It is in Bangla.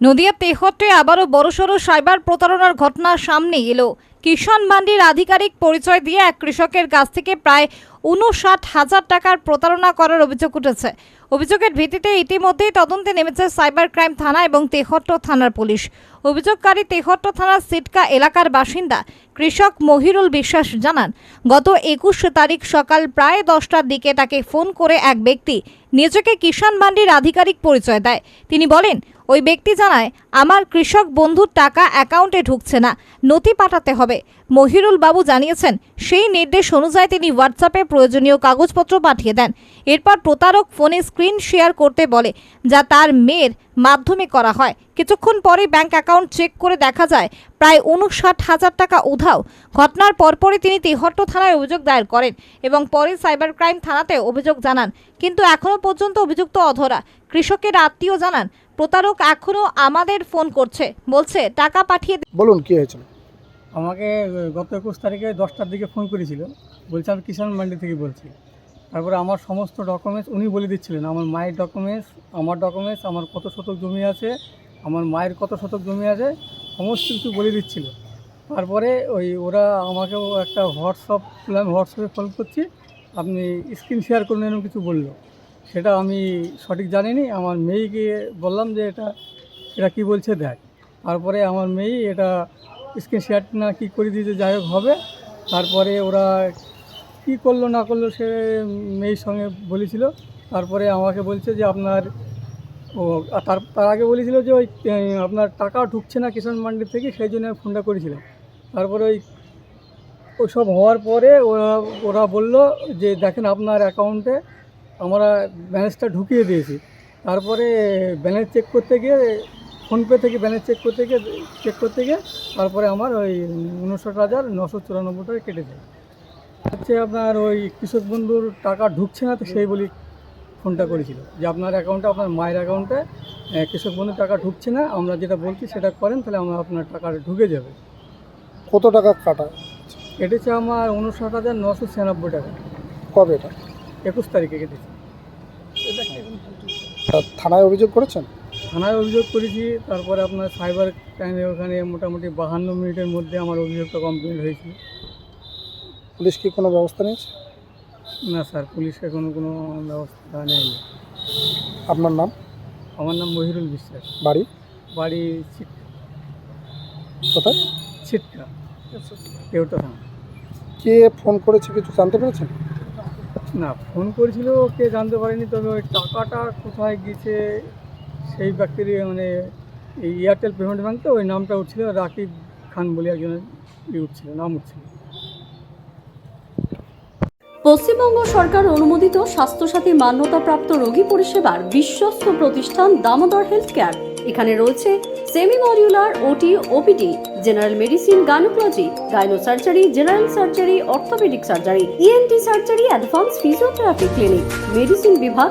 নদিয়া তেহট্টে আবারও বড়সড় সাইবার প্রতারণার ঘটনা সামনে এলো। কিষাণ মান্ডির আধিকারিক পরিচয় দিয়ে এক কৃষকের কাছ থেকে প্রায় উনষাট হাজার টাকার প্রতারণা করার অভিযোগ উঠেছে। অভিযোগের ভিত্তিতে ইতিমধ্যেই তদন্তে নেমেছে সাইবার ক্রাইম থানা এবং তেহট্ট থানার পুলিশ। অভিযোগকারী তেহট্ট থানার সিটকা এলাকার বাসিন্দা কৃষক মহিরুল বিশ্বাস জানান, গত একুশ তারিখ সকাল প্রায় দশটার দিকে তাকে ফোন করে এক ব্যক্তি নিজেকে কিষাণ মান্ডির আধিকারিক পরিচয় দেয়। তিনি বলেন, ওই ব্যক্তি জানায়, আমার কৃষক বন্ধুর টাকা অ্যাকাউন্টে ঢুকছে না, নথি পাঠাতে হবে। মহিরুল বাবু জানিয়েছেন, সেই নির্দেশ অনুযায়ী তিনি হোয়াটসঅ্যাপে প্রয়োজনীয় কাগজপত্র পাঠিয়ে দেন। এরপর প্রতারক ফোনে স্ক্রিন শেয়ার করতে বলে যা তার মেয়ের মাধ্যমে করা হয়। কিছুক্ষণ পরে ব্যাংক অ্যাকাউন্ট চেক করে দেখা যায়, প্রায় উনষাট হাজার টাকা উধাও। ঘটনার পরপরই তিনি তেহট্ট থানায় অভিযোগ দায়ের করেন এবং পরে সাইবার ক্রাইম থানাতে অভিযোগ জানান। কিন্তু এখনও পর্যন্ত অভিযুক্ত অধরা। কৃষকের আত্মীয় জানান, প্রতারক এখনও আমাদের ফোন করছে, বলছে, টাকা পাঠিয়ে বলুন, কি হয়েছিল? আমাকে গত একুশ তারিখে দশটার দিকে ফোন করেছিল। বলছে, আমি কিষাণ মান্ডি থেকে বলছি। তারপরে আমার সমস্ত ডকুমেন্টস উনি বলে দিচ্ছিলেন, আমার মায়ের ডকুমেন্টস আমার ডকুমেন্টস আমার কত শতক জমি আছে, আমার মায়ের কত শতক জমি আছে, সমস্ত কিছু বলে দিচ্ছিল। তারপরে ওই ওরা আমাকেও একটা হোয়াটসঅ্যাপ, আমি হোয়াটসঅ্যাপে ফোন করছি, আপনি স্ক্রিন শেয়ার করুন, এরকম কিছু বলল। সেটা আমি সঠিক জানিনি, আমার মেয়েকে বললাম যে এটা এটা কি বলছে দেখ। তারপরে আমার মেয়ে এটা স্ক্রিন না কি করে দিয়েছে, যাই হোক হবে। তারপরে ওরা কি করল, না করল, সে মেয়ের সঙ্গে বলেছিল। তারপরে আমাকে বলছে যে আপনার, ও তার তার আগে বলেছিল যে ওই আপনার টাকা ঢুকছে না কিষাণ মান্ডি থেকে, সেই জন্য আমি ফোনটা করেছিলাম তারপরে ওই, ওইসব হওয়ার পরে ওরা ওরা বলল যে দেখেন আপনার অ্যাকাউন্টে আমরা ব্যালেন্সটা ঢুকিয়ে দিয়েছি। তারপরে ব্যালেন্স চেক করতে গিয়ে ফোনপে থেকে ব্যালেন্স চেক করতে গিয়ে চেক করতে গিয়ে তারপরে আমার ওই উনষাট হাজার নশো চুরানব্বই টাকা কেটে যায়। হচ্ছে আপনার ওই কৃষক বন্ধুর টাকা ঢুকছে না তো সেই বলি ফোনটা করেছিল। যে আপনার অ্যাকাউন্টে আপনার মায়ের অ্যাকাউন্টে কৃষক বন্ধুর টাকা ঢুকছে না আমরা যেটা বলছি সেটা করেন তাহলে আমরা আপনার টাকাটা ঢুকে যাবে। কত টাকা কাটা? কেটেছে আমার উনষাট হাজার নশো ছিয়ানব্বই টাকা। কবে এটা? একুশ তারিখে কেটেছে। থানায় অভিযোগ করেছেন? থানায় অভিযোগ করেছি তারপরে আপনার সাইবার ক্রাইমে ওখানে মোটামুটি বাহান্ন মিনিটের মধ্যে আমার অভিযোগটা কমপ্লিট হয়েছে। পুলিশ কি কোনো ব্যবস্থা নিয়েছে? না স্যার পুলিশ এখনও কোনো ব্যবস্থা নেয়নি। আপনার নাম? আমার নাম মহিরুল বিশ্বাস। বাড়ি? বাড়ি ছিট কোথায়? ছিটকা। কেউটা থানা। কে ফোন করেছে কিছু জানতে পেরেছেন? না ফোন করেছিল কে জানতে পারেনি তবে ওই টাকাটা কোথায় গিয়েছে সেই ব্যক্তির মানে এই এয়ারটেল পেমেন্ট ব্যাঙ্কে ওই নামটা উঠছিল, রাকিব খান বলে একজনের উঠছিল, নাম উঠছিল। পশ্চিমবঙ্গ সরকার অনুমোদিত স্বাস্থ্যসাথী মান্যতাপ্রাপ্ত রোগী পরিষেবার বিশ্বস্ত প্রতিষ্ঠান দামোদর হেলথ কেয়ার এখানে রয়েছে semi modular OT OPD general medicine, gynaecology gyno surgery general surgery, orthopedic surgery ENT surgery, advance physiotherapy clinic, medicine বিভাগ